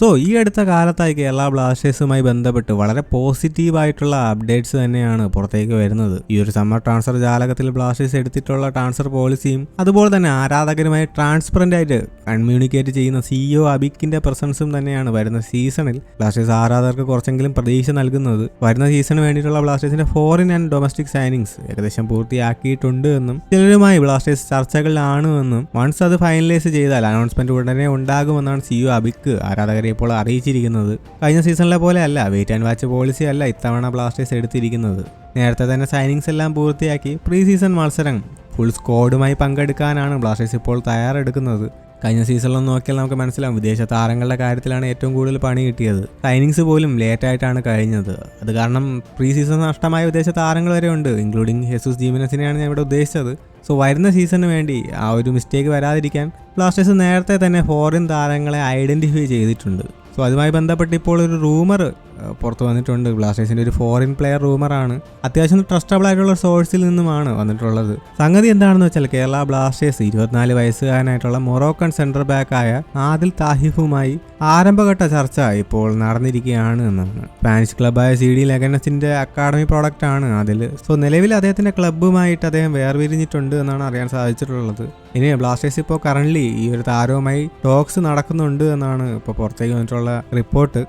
So ഈ അടുത്ത കാലത്തായി കേരള ബ്ലാസ്റ്റേഴ്സുമായി ബന്ധപ്പെട്ട് വളരെ പോസിറ്റീവായിട്ടുള്ള അപ്ഡേറ്റ്സ് തന്നെയാണ് പുറത്തേക്ക് വരുന്നത്. ഈ ഒരു സമ്മർ ട്രാൻസ്ഫർ ജാലകത്തിൽ ബ്ലാസ്റ്റേഴ്സ് എടുത്തിട്ടുള്ള ട്രാൻസ്ഫർ പോളിസിയും അതുപോലെ തന്നെ ആരാധകരുമായി ട്രാൻസ്പെറന്റ് ആയിട്ട് കമ്മ്യൂണിക്കേറ്റ് ചെയ്യുന്ന സിഇഒ അബിക്കിന്റെ പ്രസൻസും തന്നെയാണ് വരുന്ന സീസണിൽ ബ്ലാസ്റ്റേഴ്സ് ആരാധകർക്ക് കുറച്ചെങ്കിലും പ്രതീക്ഷ നൽകുന്നത്. വരുന്ന സീസണിന് വേണ്ടിയിട്ടുള്ള ബ്ലാസ്റ്റേഴ്സിന്റെ ഫോറിൻ ആൻഡ് ഡൊമസ്റ്റിക് സൈനിങ്സ് ഏകദേശം പൂർത്തിയാക്കിയിട്ടുണ്ട് എന്നും ചിലരുമായി ബ്ലാസ്റ്റേഴ്സ് ചർച്ചകളിലാണ് എന്നും വൺസ് അത് ഫൈനലൈസ് ചെയ്താൽ അനൗൺസ്മെന്റ് ഉടനെ ഉണ്ടാകുമെന്നാണ് സിഇഒ അബിക്ക് ഇപ്പോൾ അറിയിച്ചിരിക്കുന്നത് കഴിഞ്ഞ സീസണിലെ പോലെ അല്ല വെയിറ്റ് ആൻഡ് വാച്ച് പോളിസി അല്ല ഇത്തവണ ബ്ലാസ്റ്റേഴ്സ് എടുത്തിരിക്കുന്നത്. നേരത്തെ തന്നെ സൈനിങ്സ് എല്ലാം പൂർത്തിയാക്കി പ്രീ സീസൺ മത്സരം ഫുൾ സ്ക്വാഡുമായി പങ്കെടുക്കാനാണ് ബ്ലാസ്റ്റേഴ്സ് ഇപ്പോൾ തയ്യാറെടുക്കുന്നത്. കഴിഞ്ഞ സീസണിലൊന്നും നോക്കിയാൽ നമുക്ക് മനസ്സിലാവും വിദേശ താരങ്ങളുടെ കാര്യത്തിലാണ് ഏറ്റവും കൂടുതൽ പണി കിട്ടിയത്. സൈനിങ്സ് പോലും ലേറ്റായിട്ടാണ് കഴിഞ്ഞത്. അത് കാരണം പ്രീ സീസൺ നഷ്ടമായ വിദേശ താരങ്ങൾ വരെ ഉണ്ട് ഇൻക്ലൂഡിങ് ഹെസൂസ് ജീവനസിനെയാണ് ഞാൻ ഇവിടെ ഉദ്ദേശിച്ചത്. സോ വരുന്ന സീസണിന് വേണ്ടി ആ ഒരു മിസ്റ്റേക്ക് വരാതിരിക്കാൻ ബ്ലാസ്റ്റേഴ്സ് നേരത്തെ തന്നെ ഫോറിൻ താരങ്ങളെ ഐഡന്റിഫൈ ചെയ്തിട്ടുണ്ട്. സോ അതുമായി ബന്ധപ്പെട്ട് ഇപ്പോൾ ഒരു റൂമർ പുറത്ത് വന്നിട്ടുണ്ട്. ബ്ലാസ്റ്റേഴ്സിന്റെ ഒരു ഫോറിൻ പ്ലെയർ റൂമറാണ് അത്യാവശ്യം ട്രസ്റ്റബിൾ ആയിട്ടുള്ള സോഴ്സിൽ നിന്നുമാണ് വന്നിട്ടുള്ളത്. സംഗതി എന്താണെന്ന് വെച്ചാൽ കേരള ബ്ലാസ്റ്റേഴ്സ് ഇരുപത്തിനാല് വയസ്സുകാരനായിട്ടുള്ള മൊറോക്കൺ സെൻട്രൽ ബാക്കായ ആദിൽ താഹിഫുമായി ആരംഭഘട്ട ചർച്ച ഇപ്പോൾ നടന്നിരിക്കുകയാണ് എന്നാണ്. സ്പാനിഷ് ക്ലബായ സി ഡി ലെഗനസിന്റെ അക്കാഡമി പ്രോഡക്റ്റ് ആണ് അതിൽ. സോ നിലവിൽ അദ്ദേഹത്തിന്റെ ക്ലബ്ബുമായിട്ട് അദ്ദേഹം വേർപിരിഞ്ഞിട്ടുണ്ട് എന്നാണ് അറിയാൻ സാധിച്ചിട്ടുള്ളത്. ഇനി ബ്ലാസ്റ്റേഴ്സ് ഇപ്പോൾ കറന്റ്ലി ഈ ഒരു താരവുമായി ടോക്സ് നടക്കുന്നുണ്ട് എന്നാണ് ഇപ്പോൾ പുറത്തേക്ക് വന്നിട്ടുള്ള റിപ്പോർട്ട്